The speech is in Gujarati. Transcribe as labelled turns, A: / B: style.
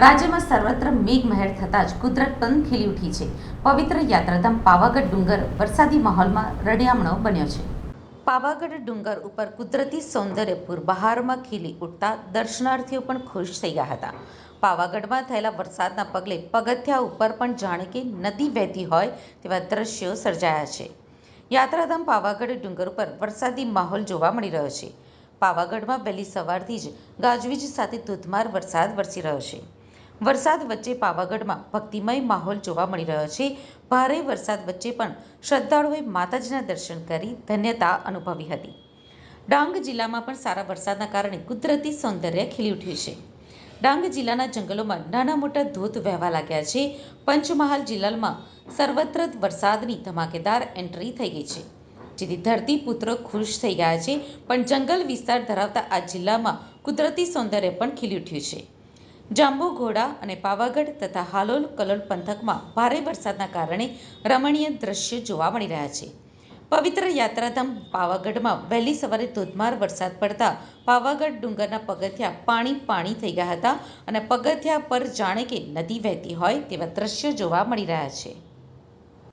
A: રાજ્યમાં સર્વત્ર મેઘમહેર થતાં જ કુદરત પણ ખીલી ઉઠી છે. પવિત્ર યાત્રાધામ પાવાગઢ ડુંગર વરસાદી માહોલમાં રડિયામણો બન્યો છે. પાવાગઢ ડુંગર ઉપર કુદરતી સૌંદર્યપુર બહારમાં ખીલી ઉઠતા દર્શનાર્થીઓ પણ ખુશ થઈ ગયા હતા. પાવાગઢમાં થયેલા વરસાદના પગલે પગથિયા ઉપર પણ જાણે કે નદી વહેતી હોય તેવા દ્રશ્યો સર્જાયા છે. યાત્રાધામ પાવાગઢ ડુંગર ઉપર વરસાદી માહોલ જોવા મળી રહ્યો છે. પાવાગઢમાં વહેલી સવારથી જ ગાજવીજ સાથે ધોધમાર વરસાદ વરસી રહ્યો છે. વરસાદ વચ્ચે પાવાગઢમાં ભક્તિમય માહોલ જોવા મળી રહ્યો છે. ભારે વરસાદ વચ્ચે પણ શ્રદ્ધાળુઓએ માતાજીના દર્શન કરી ધન્યતા અનુભવી હતી. ડાંગ જિલ્લામાં પણ સારા વરસાદના કારણે કુદરતી સૌંદર્ય ખીલી ઉઠ્યું છે. ડાંગ જિલ્લાના જંગલોમાં નાના મોટા ધોધ વહેવા લાગ્યા છે. પંચમહાલ જિલ્લામાં સર્વત્ર વરસાદની ધમાકેદાર એન્ટ્રી થઈ ગઈ છે. જેથી ધરતીપુત્રો ખુશ થઈ ગયા છે. પણ જંગલ વિસ્તાર ધરાવતા આ જિલ્લામાં કુદરતી સૌંદર્ય પણ ખીલી ઉઠ્યું છે. જાંબુઘોડા અને પાવાગઢ તથા હાલોલ કલોલ પંથકમાં ભારે વરસાદના કારણે રમણીય દ્રશ્યો જોવા મળી રહ્યા છે. પવિત્ર યાત્રાધામ પાવાગઢમાં વહેલી સવારે ધોધમાર વરસાદ પડતા પાવાગઢ ડુંગરના પગથિયા પાણી પાણી થઈ ગયા હતા અને પગથિયા પર જાણે કે નદી વહેતી હોય તેવા દ્રશ્યો જોવા મળી રહ્યા છે.